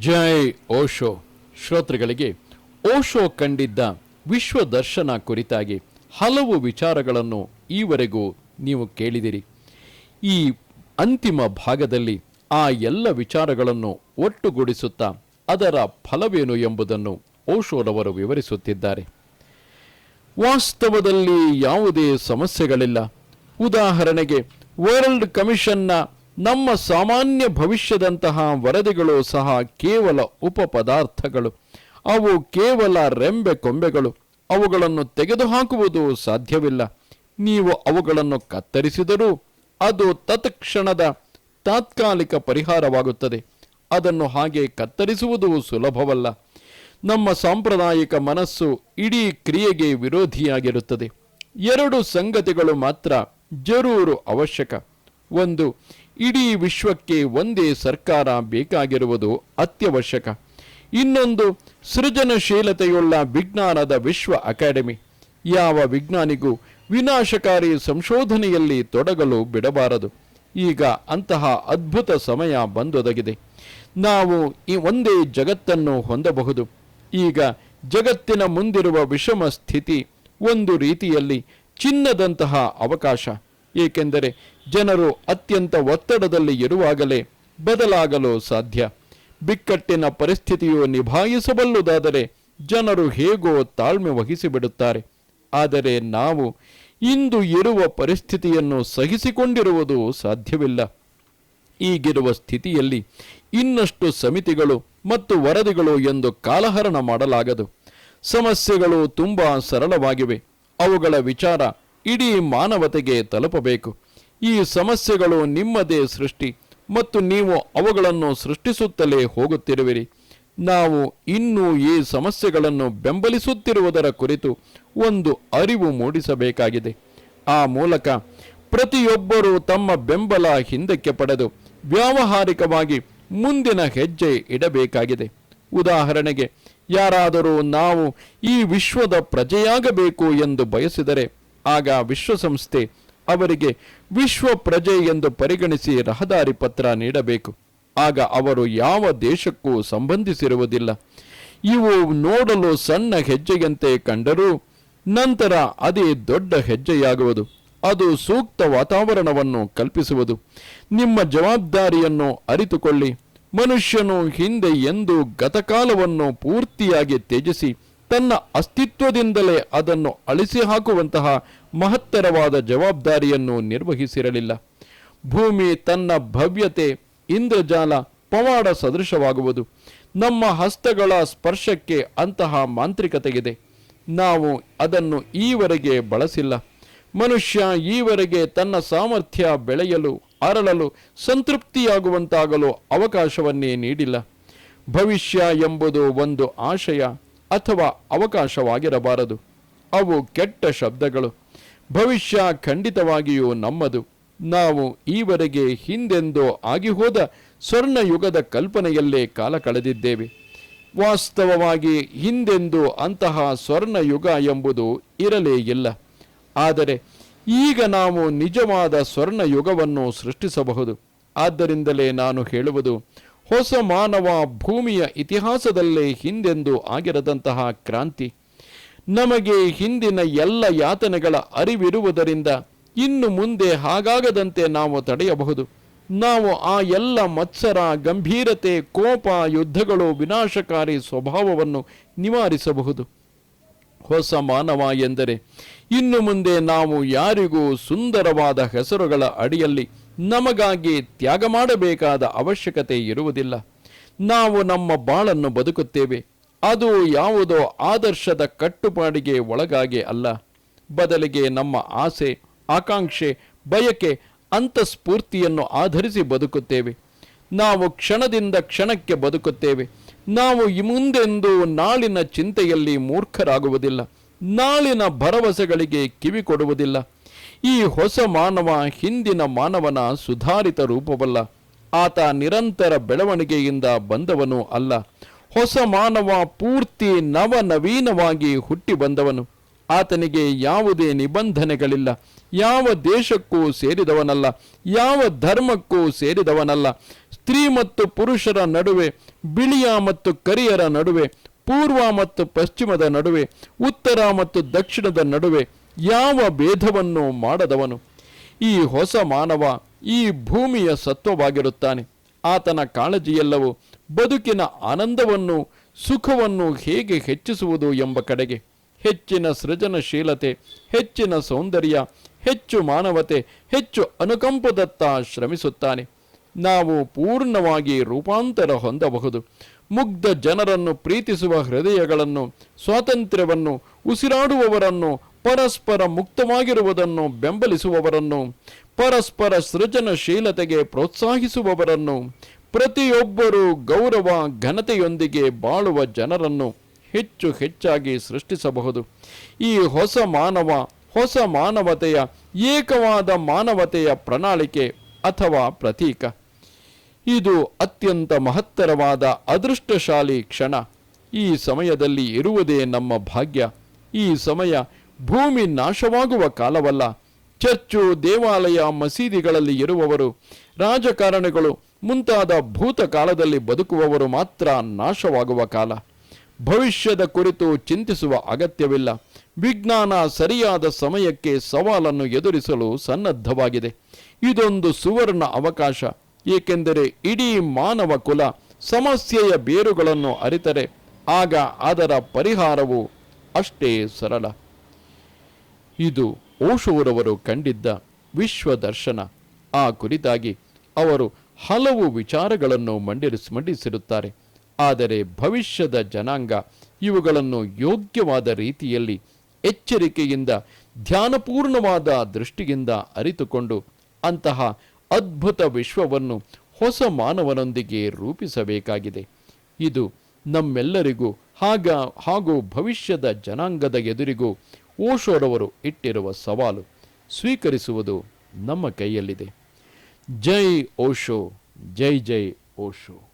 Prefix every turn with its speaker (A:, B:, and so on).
A: ಜೈ ಓಶೋ. ಶ್ರೋತೃಗಳಿಗೆ, ಓಶೋ ಕಂಡಿದ್ದ ವಿಶ್ವ ದರ್ಶನ ಕುರಿತಾಗಿ ಹಲವು ವಿಚಾರಗಳನ್ನು ಈವರೆಗೂ ನೀವು ಕೇಳಿದಿರಿ. ಈ ಅಂತಿಮ ಭಾಗದಲ್ಲಿ ಆ ಎಲ್ಲ ವಿಚಾರಗಳನ್ನು ಒಟ್ಟುಗೂಡಿಸುತ್ತಾ ಅದರ ಫಲವೇನು ಎಂಬುದನ್ನು ಓಶೋರವರು ವಿವರಿಸುತ್ತಿದ್ದಾರೆ. ವಾಸ್ತವದಲ್ಲಿ ಯಾವುದೇ ಸಮಸ್ಯೆಗಳಿಲ್ಲ. ಉದಾಹರಣೆಗೆ, ವರ್ಲ್ಡ್ ಕಮಿಷನ್ನ ನಮ್ಮ ಸಾಮಾನ್ಯ ಭವಿಷ್ಯದಂತಹ ವರದಿಗಳು ಸಹ ಕೇವಲ ಉಪಪದಾರ್ಥಗಳು. ಅವು ಕೇವಲ ರೆಂಬೆ ಕೊಂಬೆಗಳು. ಅವುಗಳನ್ನು ತೆಗೆದುಹಾಕುವುದು ಸಾಧ್ಯವಿಲ್ಲ. ನೀವು ಅವುಗಳನ್ನು ಕತ್ತರಿಸಿದರೂ ಅದು ತತ್ಕ್ಷಣದ ತಾತ್ಕಾಲಿಕ ಪರಿಹಾರವಾಗುತ್ತದೆ. ಅದನ್ನು ಹಾಗೆ ಕತ್ತರಿಸುವುದು ಸುಲಭವಲ್ಲ. ನಮ್ಮ ಸಾಂಪ್ರದಾಯಿಕ ಮನಸ್ಸು ಇಡೀ ಕ್ರಿಯೆಗೆ ವಿರೋಧಿಯಾಗಿರುತ್ತದೆ. ಎರಡು ಸಂಗತಿಗಳು ಮಾತ್ರ ಜರೂರು ಅವಶ್ಯಕ. ಒಂದು ಇಡೀ ವಿಶ್ವಕ್ಕೆ ಒಂದೇ ಸರ್ಕಾರ ಬೇಕಾಗಿರುವುದು ಅತ್ಯವಶ್ಯಕ. ಇನ್ನೊಂದು, ಸೃಜನಶೀಲತೆಯುಳ್ಳ ವಿಜ್ಞಾನದ ವಿಶ್ವ ಅಕಾಡೆಮಿ. ಯಾವ ವಿಜ್ಞಾನಿಗೂ ವಿನಾಶಕಾರಿ ಸಂಶೋಧನೆಯಲ್ಲಿ ತೊಡಗಲು ಬಿಡಬಾರದು. ಈಗ ಅಂತಹ ಅದ್ಭುತ ಸಮಯ ಬಂದೊದಗಿದೆ. ನಾವು ಈ ಒಂದೇ ಜಗತ್ತನ್ನು ಹೊಂದಬಹುದು. ಈಗ ಜಗತ್ತಿನ ಮುಂದಿರುವ ವಿಷಮ ಸ್ಥಿತಿ ಒಂದು ರೀತಿಯಲ್ಲಿ ಚಿನ್ನದಂತಹ ಅವಕಾಶ. ಏಕೆಂದರೆ ಜನರು ಅತ್ಯಂತ ಒತ್ತಡದಲ್ಲಿ ಇರುವಾಗಲೇ ಬದಲಾಗಲು ಸಾಧ್ಯ. ಬಿಕ್ಕಟ್ಟಿನ ಪರಿಸ್ಥಿತಿಯು ನಿಭಾಯಿಸಬಲ್ಲುದಾದರೆ ಜನರು ಹೇಗೋ ತಾಳ್ಮೆ ವಹಿಸಿಬಿಡುತ್ತಾರೆ. ಆದರೆ ನಾವು ಇಂದು ಇರುವ ಪರಿಸ್ಥಿತಿಯನ್ನು ಸಹಿಸಿಕೊಂಡಿರುವುದು ಸಾಧ್ಯವಿಲ್ಲ. ಈಗಿರುವ ಸ್ಥಿತಿಯಲ್ಲಿ ಇನ್ನಷ್ಟು ಸಮಿತಿಗಳು ಮತ್ತು ವರದಿಗಳು ಎಂದು ಕಾಲಹರಣ ಮಾಡಲಾಗದು. ಸಮಸ್ಯೆಗಳು ತುಂಬ ಸರಳವಾಗಿವೆ. ಅವುಗಳ ವಿಚಾರ ಇಡೀ ಮಾನವತೆಗೆ ತಲುಪಬೇಕು. ಈ ಸಮಸ್ಯೆಗಳು ನಿಮ್ಮದೇ ಸೃಷ್ಟಿ ಮತ್ತು ನೀವು ಅವುಗಳನ್ನು ಸೃಷ್ಟಿಸುತ್ತಲೇ ಹೋಗುತ್ತಿರುವಿರಿ. ನಾವು ಇನ್ನೂ ಈ ಸಮಸ್ಯೆಗಳನ್ನು ಬೆಂಬಲಿಸುತ್ತಿರುವುದರ ಕುರಿತು ಒಂದು ಅರಿವು ಮೂಡಿಸಬೇಕಾಗಿದೆ. ಆ ಮೂಲಕ ಪ್ರತಿಯೊಬ್ಬರೂ ತಮ್ಮ ಬೆಂಬಲ ಹಿಂದಕ್ಕೆ ಪಡೆದು ವ್ಯಾವಹಾರಿಕವಾಗಿ ಮುಂದಿನ ಹೆಜ್ಜೆ ಇಡಬೇಕಾಗಿದೆ. ಉದಾಹರಣೆಗೆ, ಯಾರಾದರೂ ನಾವು ಈ ವಿಶ್ವದ ಪ್ರಜೆಯಾಗಬೇಕು ಎಂದು ಬಯಸಿದರೆ, ಆಗ ವಿಶ್ವಸಂಸ್ಥೆ ಅವರಿಗೆ ವಿಶ್ವ ಪ್ರಜೆ ಎಂದು ಪರಿಗಣಿಸಿ ರಹದಾರಿ ಪತ್ರ ನೀಡಬೇಕು. ಆಗ ಅವರು ಯಾವ ದೇಶಕ್ಕೂ ಸಂಬಂಧಿಸಿರುವುದಿಲ್ಲ. ಇವು ನೋಡಲು ಸಣ್ಣ ಹೆಜ್ಜೆಯಂತೆ ಕಂಡರೂ ನಂತರ ಅದೇ ದೊಡ್ಡ ಹೆಜ್ಜೆಯಾಗುವುದು. ಅದು ಸೂಕ್ತ ವಾತಾವರಣವನ್ನು ಕಲ್ಪಿಸುವುದು. ನಿಮ್ಮ ಜವಾಬ್ದಾರಿಯನ್ನು ಅರಿತುಕೊಳ್ಳಿ. ಮನುಷ್ಯನು ಹಿಂದೆ ಎಂದು ಗತಕಾಲವನ್ನು ಪೂರ್ತಿಯಾಗಿ ತ್ಯಜಿಸಿ ತನ್ನ ಅಸ್ತಿತ್ವದಿಂದಲೇ ಅದನ್ನು ಅಳಿಸಿ ಹಾಕುವಂತಹ ಮಹತ್ತರವಾದ ಜವಾಬ್ದಾರಿಯನ್ನು ನಿರ್ವಹಿಸಿರಲಿಲ್ಲ. ಭೂಮಿ ತನ್ನ ಭವ್ಯತೆ, ಇಂದ್ರಜಾಲ ಪವಾಡ ಸದೃಶವಾಗುವುದು. ನಮ್ಮ ಹಸ್ತಗಳ ಸ್ಪರ್ಶಕ್ಕೆ ಅಂತಹ ಮಾಂತ್ರಿಕತೆಗಿದೆ. ನಾವು ಅದನ್ನು ಈವರೆಗೆ ಬಳಸಿಲ್ಲ. ಮನುಷ್ಯ ಈವರೆಗೆ ತನ್ನ ಸಾಮರ್ಥ್ಯ ಬೆಳೆಯಲು, ಅರಳಲು, ಸಂತೃಪ್ತಿಯಾಗುವಂತಾಗಲು ಅವಕಾಶವನ್ನೇ ನೀಡಿಲ್ಲ. ಭವಿಷ್ಯ ಎಂಬುದು ಒಂದು ಆಶಯ. ಅಥವಾ ಅವಕಾಶವಾಗಿರಬಾರದು. ಅವು ಕೆಟ್ಟ ಶಬ್ದಗಳು. ಭವಿಷ್ಯ ಖಂಡಿತವಾಗಿಯೂ ನಮ್ಮದು. ನಾವು ಈವರೆಗೆ ಹಿಂದೆಂದೋ ಆಗಿಹೋದ ಸ್ವರ್ಣಯುಗದ ಕಲ್ಪನೆಯಲ್ಲೇ ಕಾಲ ಕಳೆದಿದ್ದೇವೆ. ವಾಸ್ತವವಾಗಿ ಹಿಂದೆಂದು ಅಂತಹ ಸ್ವರ್ಣಯುಗ ಎಂಬುದು ಇರಲೇ ಇಲ್ಲ. ಆದರೆ ಈಗ ನಾವು ನಿಜವಾದ ಸ್ವರ್ಣಯುಗವನ್ನು ಸೃಷ್ಟಿಸಬಹುದು. ಆದ್ದರಿಂದಲೇ ನಾನು ಹೇಳುವುದು ಹೊಸ ಮಾನವ ಭೂಮಿಯ ಇತಿಹಾಸದಲ್ಲೇ ಹಿಂದೆಂದು ಆಗಿರದಂತಹ ಕ್ರಾಂತಿ. ನಮಗೆ ಹಿಂದಿನ ಎಲ್ಲ ಯಾತನೆಗಳ ಅರಿವಿರುವುದರಿಂದ ಇನ್ನು ಮುಂದೆ ಹಾಗಾಗದಂತೆ ನಾವು ತಡೆಯಬಹುದು. ನಾವು ಆ ಎಲ್ಲ ಮತ್ಸರ, ಗಂಭೀರತೆ, ಕೋಪ, ಯುದ್ಧಗಳು, ವಿನಾಶಕಾರಿ ಸ್ವಭಾವವನ್ನು ನಿವಾರಿಸಬಹುದು. ಹೊಸ ಮಾನವ ಎಂದರೆ ಇನ್ನು ಮುಂದೆ ನಾವು ಯಾರಿಗೂ ಸುಂದರವಾದ ಹೆಸರುಗಳ ಅಡಿಯಲ್ಲಿ ನಮಗಾಗಿ ತ್ಯಾಗ ಮಾಡಬೇಕಾದ ಅವಶ್ಯಕತೆ ಇರುವುದಿಲ್ಲ. ನಾವು ನಮ್ಮ ಬಾಳನ್ನು ಬದುಕುತ್ತೇವೆ. ಅದು ಯಾವುದೋ ಆದರ್ಶದ ಕಟ್ಟುಪಾಡಿಗೆ ಒಳಗಾಗಿ ಅಲ್ಲ. ಬದಲಿಗೆ ನಮ್ಮ ಆಸೆ, ಆಕಾಂಕ್ಷೆ, ಬಯಕೆ, ಅಂತಸ್ಫೂರ್ತಿಯನ್ನು ಆಧರಿಸಿ ಬದುಕುತ್ತೇವೆ. ನಾವು ಕ್ಷಣದಿಂದ ಕ್ಷಣಕ್ಕೆ ಬದುಕುತ್ತೇವೆ. ನಾವು ಮುಂದೆಂದು ನಾಳಿನ ಚಿಂತೆಯಲ್ಲಿ ಮೂರ್ಖರಾಗುವುದಿಲ್ಲ. ನಾಳಿನ ಭರವಸೆಗಳಿಗೆ ಕಿವಿ ಕೊಡುವುದಿಲ್ಲ ಈ ಹೊಸ ಮಾನವ ಹಿಂದಿನ ಮಾನವನ ಸುಧಾರಿತ ರೂಪವಲ್ಲ. ಆತ ನಿರಂತರ ಬೆಳವಣಿಗೆಯಿಂದ ಬಂದವನು ಅಲ್ಲ. ಹೊಸ ಮಾನವ ಪೂರ್ತಿ ನವನವೀನವಾಗಿ ಹುಟ್ಟಿ ಬಂದವನು. ಆತನಿಗೆ ಯಾವುದೇ ನಿಬಂಧನೆಗಳಿಲ್ಲ. ಯಾವ ದೇಶಕ್ಕೂ ಸೇರಿದವನಲ್ಲ. ಯಾವ ಧರ್ಮಕ್ಕೂ ಸೇರಿದವನಲ್ಲ. ಸ್ತ್ರೀ ಮತ್ತು ಪುರುಷರ ನಡುವೆ, ಬಿಳಿಯ ಮತ್ತು ಕರಿಯರ ನಡುವೆ, ಪೂರ್ವ ಮತ್ತು ಪಶ್ಚಿಮದ ನಡುವೆ, ಉತ್ತರ ಮತ್ತು ದಕ್ಷಿಣದ ನಡುವೆ ಯಾವ ಭೇದವನ್ನು ಮಾಡದವನು? ಈ ಹೊಸ ಮಾನವ ಈ ಭೂಮಿಯ ಸತ್ವವಾಗಿರುತ್ತಾನೆ. ಆತನ ಕಾಳಜಿಯೆಲ್ಲವೂ ಬದುಕಿನ ಆನಂದವನ್ನು, ಸುಖವನ್ನು ಹೇಗೆ ಹೆಚ್ಚಿಸುವುದು ಎಂಬ ಕಡೆಗೆ. ಹೆಚ್ಚಿನ ಸೃಜನಶೀಲತೆ, ಹೆಚ್ಚಿನ ಸೌಂದರ್ಯ, ಹೆಚ್ಚು ಮಾನವತೆ, ಹೆಚ್ಚು ಅನುಕಂಪದತ್ತ ಶ್ರಮಿಸುತ್ತಾನೆ. ನಾವು ಪೂರ್ಣವಾಗಿ ರೂಪಾಂತರ ಹೊಂದಬಹುದು. ಮುಗ್ಧ ಜನರನ್ನು ಪ್ರೀತಿಸುವ ಹೃದಯಗಳನ್ನು, ಸ್ವಾತಂತ್ರ್ಯವನ್ನು, ಉಸಿರಾಡುವವರನ್ನು ಪರಸ್ಪರ ಮುಕ್ತವಾಗಿರುವುದನ್ನು ಬೆಂಬಲಿಸುವವರನ್ನು, ಪರಸ್ಪರ ಸೃಜನಶೀಲತೆಗೆ ಪ್ರೋತ್ಸಾಹಿಸುವವರನ್ನು, ಪ್ರತಿಯೊಬ್ಬರೂ ಗೌರವ, ಘನತೆಯೊಂದಿಗೆ ಬಾಳುವ ಜನರನ್ನು ಹೆಚ್ಚು ಹೆಚ್ಚಾಗಿ ಸೃಷ್ಟಿಸಬಹುದು. ಈ ಹೊಸ ಮಾನವ, ಹೊಸ ಮಾನವತೆಯ, ಏಕವಾದ ಮಾನವತೆಯ ಪ್ರಣಾಳಿಕೆ ಅಥವಾ ಪ್ರತೀಕ. ಇದು ಅತ್ಯಂತ ಮಹತ್ತರವಾದ ಅದೃಷ್ಟಶಾಲಿ ಕ್ಷಣ. ಈ ಸಮಯದಲ್ಲಿ ಇರುವುದೇ ನಮ್ಮ ಭಾಗ್ಯ. ಈ ಸಮಯ ಭೂಮಿ ನಾಶವಾಗುವ ಕಾಲವಲ್ಲ. ಚರ್ಚು, ದೇವಾಲಯ, ಮಸೀದಿಗಳಲ್ಲಿ ಇರುವವರು, ರಾಜಕಾರಣಿಗಳು, ಮುಂತಾದ ಭೂತಕಾಲದಲ್ಲಿ ಬದುಕುವವರು ಮಾತ್ರ ನಾಶವಾಗುವ ಕಾಲ. ಭವಿಷ್ಯದ ಕುರಿತು ಚಿಂತಿಸುವ ಅಗತ್ಯವಿಲ್ಲ. ವಿಜ್ಞಾನ ಸರಿಯಾದ ಸಮಯಕ್ಕೆ ಸವಾಲನ್ನು ಎದುರಿಸಲು ಸನ್ನದ್ಧವಾಗಿದೆ. ಇದೊಂದು ಸುವರ್ಣ ಅವಕಾಶ. ಏಕೆಂದರೆ ಇಡೀ ಮಾನವ ಕುಲ ಸಮಸ್ಯೆಯ ಬೇರುಗಳನ್ನು ಅರಿತರೆ. ಆಗ ಅದರ ಪರಿಹಾರವು ಅಷ್ಟೇ ಸರಳ. ಇದು ಓಶೋರವರು ಕಂಡಿದ್ದ ವಿಶ್ವ ದರ್ಶನ ಆ ಕುರಿತಾಗಿ ಅವರು ಹಲವು ವಿಚಾರಗಳನ್ನು ಮಂಡಿರಿಸ್ ಮಂಡಿಸಿರುತ್ತಾರೆ. ಆದರೆ ಭವಿಷ್ಯದ ಜನಾಂಗ ಇವುಗಳನ್ನು ಯೋಗ್ಯವಾದ ರೀತಿಯಲ್ಲಿ ಎಚ್ಚರಿಕೆಯಿಂದ, ಧ್ಯಾನಪೂರ್ಣವಾದ ದೃಷ್ಟಿಯಿಂದ ಅರಿತುಕೊಂಡು ಅಂತಹ ಅದ್ಭುತ ವಿಶ್ವವನ್ನು ಹೊಸ ಮಾನವನೊಂದಿಗೆ ರೂಪಿಸಬೇಕಾಗಿದೆ. ಇದು ನಮ್ಮೆಲ್ಲರಿಗೂ ಹಾಗ, ಹಾಗೂ ಭವಿಷ್ಯದ ಜನಾಂಗದ ಎದುರಿಗೂ ಓಶೋರವರು ಇಟ್ಟಿರುವ ಸವಾಲು ಸ್ವೀಕರಿಸುವುದು ನಮ್ಮ ಕೈಯಲ್ಲಿದೆ. ಜೈ ಓಶೋ ಜೈ ಜೈ ಓಶೋ.